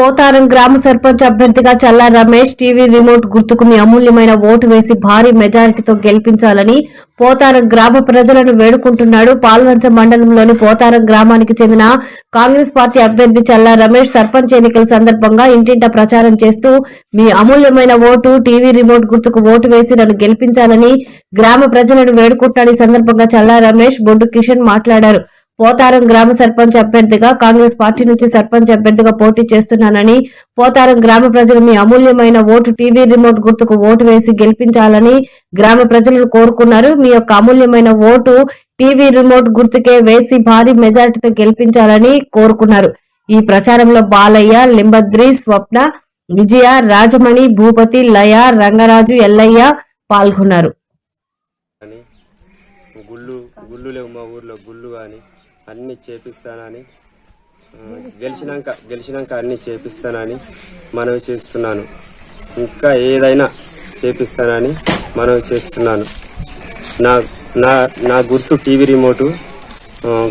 పోతారం గ్రామ సర్పంచ్ అభ్యర్థిగా చల్లా Ramesh TV remote గుర్తుకు మీ అమూల్యమైన ఓటు వేసి భారీ మెజారిటీతో గెలిపించాలని పోతారం గ్రామ ప్రజలను వేడుకుంటున్నాడు. పాల్వంచ మండలంలోని పోతారం గ్రామానికి చెందిన కాంగ్రెస్ పార్టీ అభ్యర్థి చల్లా రమేష్ సర్పంచ్ ఎన్నికల సందర్భంగా ఇంటింట ప్రచారం చేస్తూ మీ అమూల్యమైన ఓటు టీవీ రిమోట్ గుర్తుకు ఓటు వేసి నన్ను గెలిపించాలని గ్రామ ప్రజలను వేడుకుంటున్నాడు ఈ సందర్భంగా చల్లా రమేష్ బొడ్డు కిషన్ మాట్లాడారు. పోతారం గ్రామ సర్పంచ్ అభ్యర్థిగా కాంగ్రెస్ పార్టీ నుంచి సర్పంచ్ అభ్యర్థిగా పోటీ చేస్తున్నానని పోతారం గ్రామ ప్రజలు మీ అమూల్యమైన ఓటు టీవీ రిమోట్ గుర్తుకు ఓటు వేసి గెలిపించాలని గ్రామ ప్రజలను కోరుకున్నారు. మీ యొక్క అమూల్యమైన ఓటు టీవీ రిమోట్ గుర్తుకే వేసి భారీ మెజారిటీతో గెలిపించాలని కోరుకున్నారు. ఈ ప్రచారంలో బాలయ్య లింబద్రి స్వప్న విజయ రాజమణి భూపతి లయ రంగరాజు ఎల్లయ్య పాల్గొన్నారు. గుళ్ళు గుళ్ళు లేవు మా ఊర్లో గుళ్ళు కానీ అన్ని చేపిస్తానని గెలిచినాక గెలిచినాక అన్ని చేపిస్తానని మనవి చేస్తున్నాను. ఇంకా ఏదైనా చేపిస్తానని మనవి చేస్తున్నాను. నా నా నా గుర్తు టీవీ రిమోటు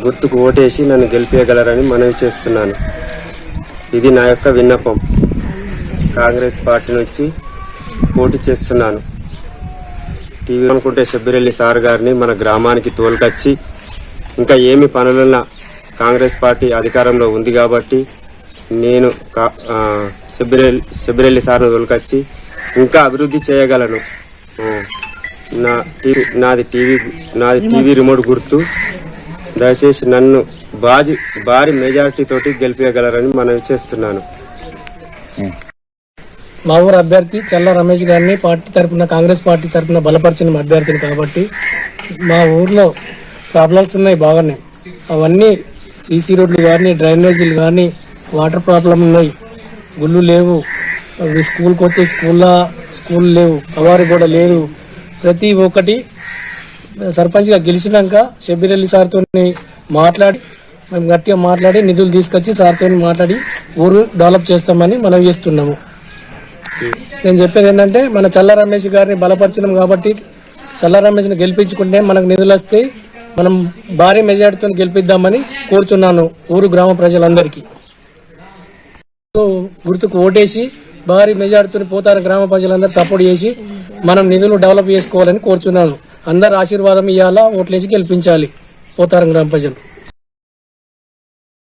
గుర్తుకు ఓటేసి నన్ను గెలిపించగలరని మనవి చేస్తున్నాను. ఇది నా యొక్క విన్నపం. కాంగ్రెస్ పార్టీ నుంచి పోటీ చేస్తున్నాను. టీవీ అనుకుంటే షబ్బిరెల్లి సార్ గారిని మన గ్రామానికి తోలుకొచ్చి ఇంకా ఏమి పనులున్నా కాంగ్రెస్ పార్టీ అధికారంలో ఉంది కాబట్టి నేను కా- ఆ, సార్ను తొలకొచ్చి ఇంకా అభివృద్ధి చేయగలను. నా టీవీ నాది టీవీ నాది టీవీ రిమోట్ గుర్తు. దయచేసి నన్ను బాజీ భారీ మెజారిటీ తోటి గెలిపించగలరని మనవి చేస్తున్నాను. మా ఊరు అభ్యర్థి చల్ల రమేష్ గారిని పార్టీ తరపున కాంగ్రెస్ పార్టీ తరపున బలపరిచిన అభ్యర్థిని కాబట్టి మా ఊర్లో ప్రాబ్లమ్స్ ఉన్నాయి బాగానే. అవన్నీ సీసీ రోడ్లు కానీ డ్రైనేజీలు కానీ వాటర్ ప్రాబ్లం ఉన్నాయి. గుళ్ళు లేవు. అవి స్కూల్కి వస్తే స్కూల్లో స్కూల్ లేవు. అవారు కూడా లేదు. ప్రతి ఒక్కటి సర్పంచ్గా గెలిచినాక షబ్బీర్ సార్తో మాట్లాడి మేము గట్టిగా మాట్లాడి నిధులు తీసుకొచ్చి సార్తో మాట్లాడి ఊరు డెవలప్ చేస్తామని మనం చేస్తున్నాము. నేను చెప్పేది ఏంటంటే మన చల్ల రమేష్ గారిని బలపరిచినాం కాబట్టి చల్ల రమేష్ని గెలిపించుకుంటే మనకు నిధులు వస్తాయి. మనం భారీ మెజార్టీతో గెలిపిద్దామని కోరుచున్నాను ఊరు గ్రామ ప్రజలందరికీ. గుర్తుకు ఓటేసి భారీ మెజార్టీతో పోతారు గ్రామ ప్రజలందరూ సపోర్ట్ చేసి మనం నిధులు డెవలప్ చేసుకోవాలని కోరుచున్నాను. అందరు ఆశీర్వాదం ఇవ్వాలా ఓట్లేసి గెలిపించాలి. పోతారం గ్రామ ప్రజలు.